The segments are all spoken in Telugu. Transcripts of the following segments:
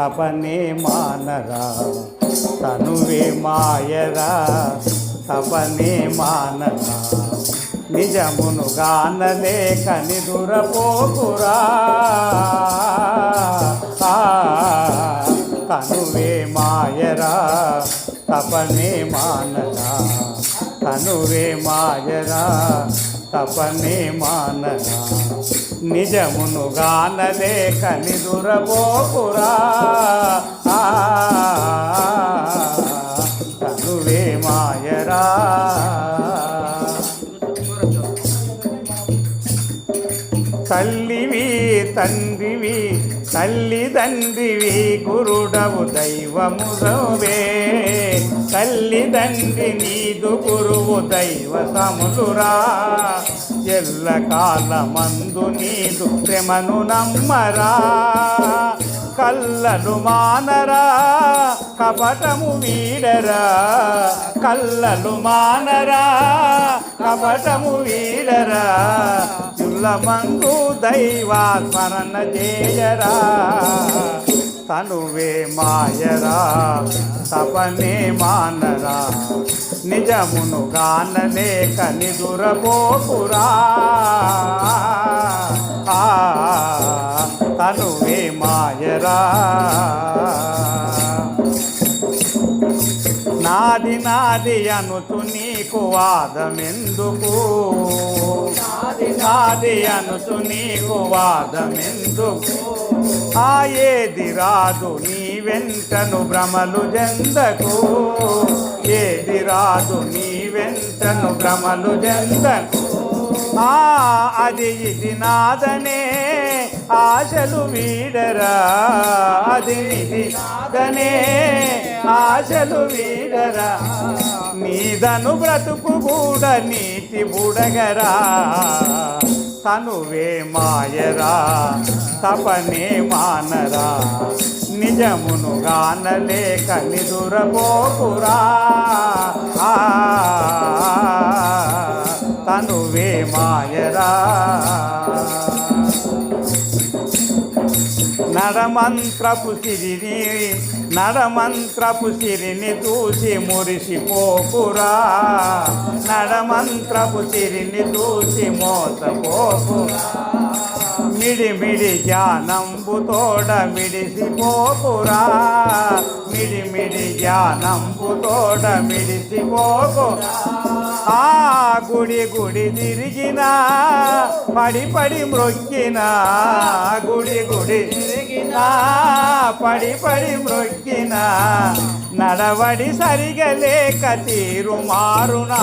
తపనే మానరా తనువే మాయరా తపనే మానరా. నిజమును గానలేక నిదురపోకురా ఆ, తనువే మాయరా తపనే మానరా. తనువే మాయరా తపనే మానరా. నిజమును గానలేక నిదురపోకురా ఆ, తనువే మాయరా. తల్లివి తండ్రివి తల్లిదండ్రివి గురుడవు దైవముదవే తల్లిదండ్రి నీదు గురువు దైవ సముదురా ఎల్ల కాలమందు నీదు ప్రేమను నమ్మరా కల్లలు మానరా కపటము వీడరా కల్లలు మానరా కపటము వీడరా చుల్లమందు దైవా స్మరణ చేయరా తనువే మాయరా తపనే మానరా. నిజమును నిదురపోకురా ఆ, తనువే మాయరా. నాది నాది అనుతు నీకు వాదమెందుకు? నాది నాది అనుతు నీకు వాదమెందుకు? ఆ ఏది రాదు నీ వెంటను భ్రమలు జందకు. ఏది రాదు నీ వెంటను భ్రమలు జందకు. ఆ అది ఇది నాదనే ఆశలు వీడరా. అది ఇది నాదనే ఆశలు వీడరా. నీదను బ్రతుకు కూడా నీతి బుడగరా. తనువే మాయరా తపనే మానరా. నిజమును గానలేక నిదురపోకురా తనువే మాయరా. నడమంత్రపు సిరిని నడమంత్రపు సిరిని చూసి మురిసిపోకురా. నడమంత్రపు సిరిని చూసి మోసపోకురా. మిడిమిడి జ్ఞానంబు తోడ మిడిసిపోకురా మిడిమిడి జ్ఞానంబు తోడ మిడిసిపోకురా ఆ గుడి గుడి తిరిగిన పడి పడి మ్రొక్కినా. గుడి గుడి తిరిగిన పడి పడి మ్రొక్కినా. నడవడి సరిగా లేక తీరు మారునా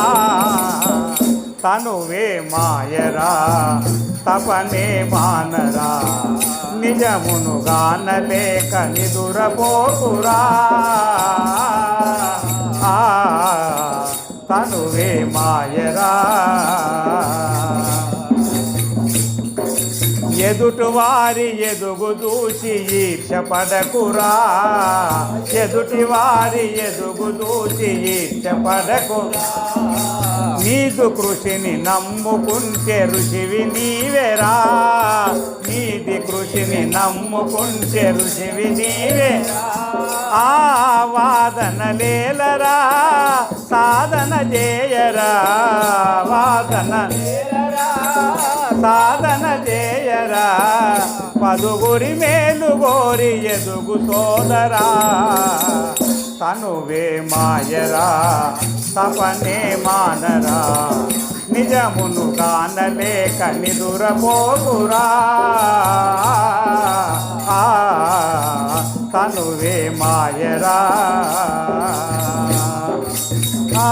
తనువే మాయరా. తపనే మానరా నిజమును గానలేక నిదురపోకురా తనువే మాయరా. ఎదుటివారి ఎదుగు దూసి ఈర్ష పడకురా. ఎదుటి వారి ఎదుగు దూసి ఈర్ష పడకురా. నీదు కృషిని నమ్ముకుంటే ఋషివి నీవేరా. నీది కృషిని నమ్ముకుంటే ఋషివి నీవే ఆ వాదన లేలరా సాధన చేయరా. వాదన లేలరా. సాధన చేయరా. పదుగురి మేలు గోరి ఎదుగు సోదరా. తనువే మాయరా తపనే మానరా. నిజమును కానలేక నిదురపోకురా ఆ, తనువే మాయరా. ఆ,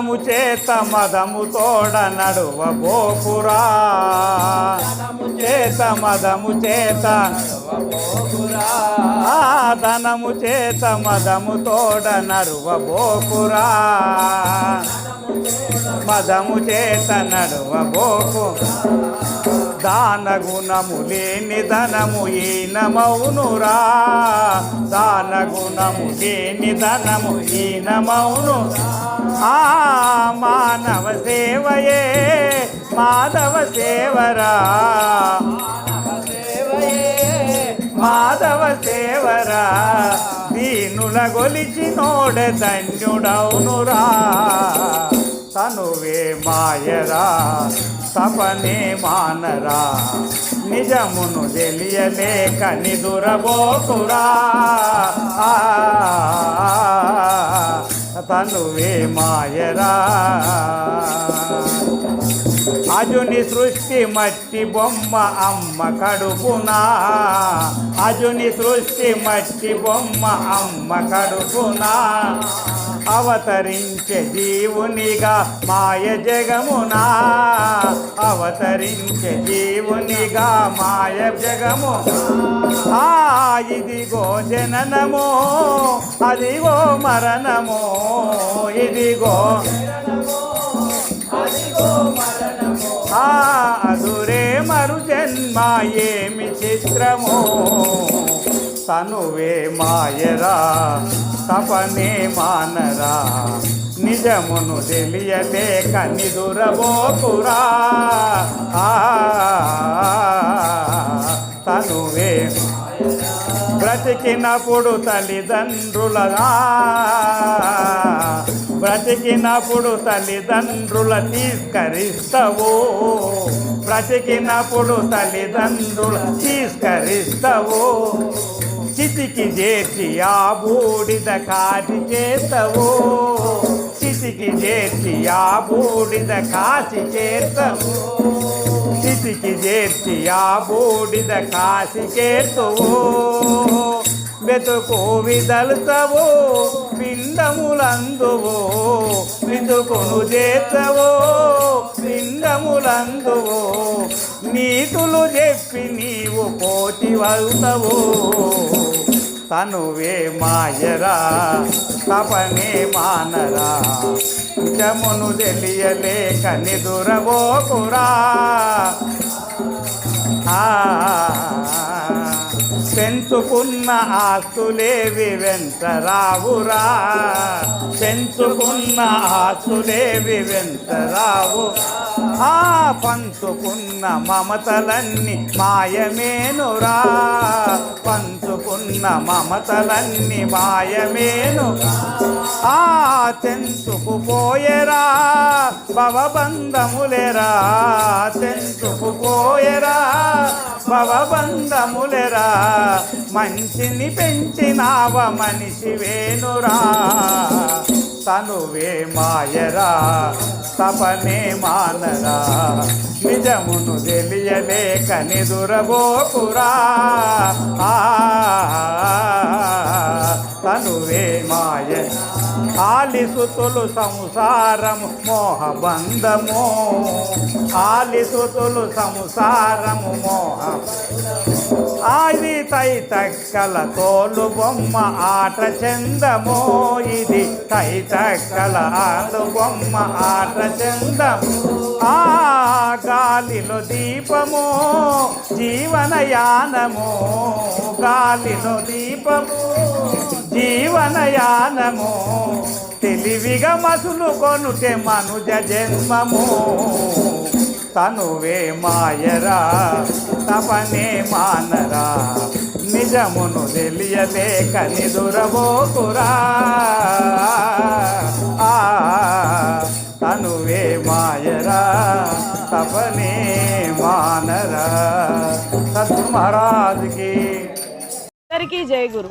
ధనము చేత మదము తోడ నడువ బోకురా ధనము చేత మదము చేత ధనము చేత మదము తోడ నడువ బోకురా మదము చేత నడువ బోకు దాన గుణము లేని ధనము ఈనమౌనురా దాన గుణము లేని ధనము ఈనమౌను ఆ మానవ సేవయే మాధవ సేవరా. మాధవ సేవరా. దీనుల గొలిచి నోడ ధన్యుడౌనురా తనువే మాయరా. తపనే మానరా నిజమును తెలియలేక నిదురబోకురా ఆ, తనువే మాయరా. అజుని సృష్టి మట్టి బొమ్మ అమ్మ కడుపునా. అజుని సృష్టి మట్టి బొమ్మ అమ్మ కడుపునా. అవతరించే జీవునిగా మాయ జగమునా. అవతరించే జీవునిగా మాయ జగము ఆ ఇదిగో జననమో అదిగో మరణమో ఇదిగో ఏమి చిత్రమో? తనువే మాయరా తపనే మానరా. నిజమును తెలియలేక నిదురబోకురా ఆ తనువే బ్రతికినప్పుడు తల్లిదండ్రుల బ్రతికినప్పుడు తల్లిదండ్రుల తీసుకరిస్తవో బ్రతికినప్పుడు తల్లిదండ్రులు తీసుకరిస్తావు? చితికి చేర్చి ఆ బూడిద కాటి చేస్తావు? చితికి చేర్చి ఆ బూడిద కాసి చేస్తావు? చితికి చేర్చి ఆ బూడిద కాసి చేస్తావు? వెతుకు విదలుతవు పిండములందువో వెతుకును చేతవో పిండములందువో నీతులు చెప్పి నీవు కోటి వలుతవు తనువే మాయరా తపనే మానరా నిజమును తెలియలేక నిదురబోకురా ఆ, పెంచుకున్న ఆస్తులేవి వెంట రావురా పెంచుకున్న ఆస్తులేవి వెంట రావు ఆ పంచుకున్న మమతలన్నీ మాయమేనురా. పంచుకున్న మమతలన్నీ మాయమేను. ఆ తెంచుకుపోయరా. భవబంధములెరా. తెంచుకుపోయరా భవబంధములెరా మంచిని పెంచినావ మనిషి వేణురా. తనువే మాయరా తపనే మానరా నిజమును తెలియలేక నిదురబోకురా ఆ తనువే ఆలిసు తొలు సంసారము మోహబంధము. ఆలిసు తొలు సంసారము మోహ ఆది తై తక్కల తోలు బొమ్మ ఆట చందమో. ఇది తై తక్కల ఆలు బొమ్మ ఆట చందము. ఆ గాలిలో దీపము జీవనయానము. గాలిలో దీపము. జీవనయానము. తెలివిగా మసులు కొనుటే మనుజ జన్మము. తనువే మాయరా తపనే మానరా. నిజమును తెలియలేక నిదురబోకురా ఆ, తనువే మాయరా తపనే మానరా. సద్గురు మహారాజుకి అందరికీ జయ గురు.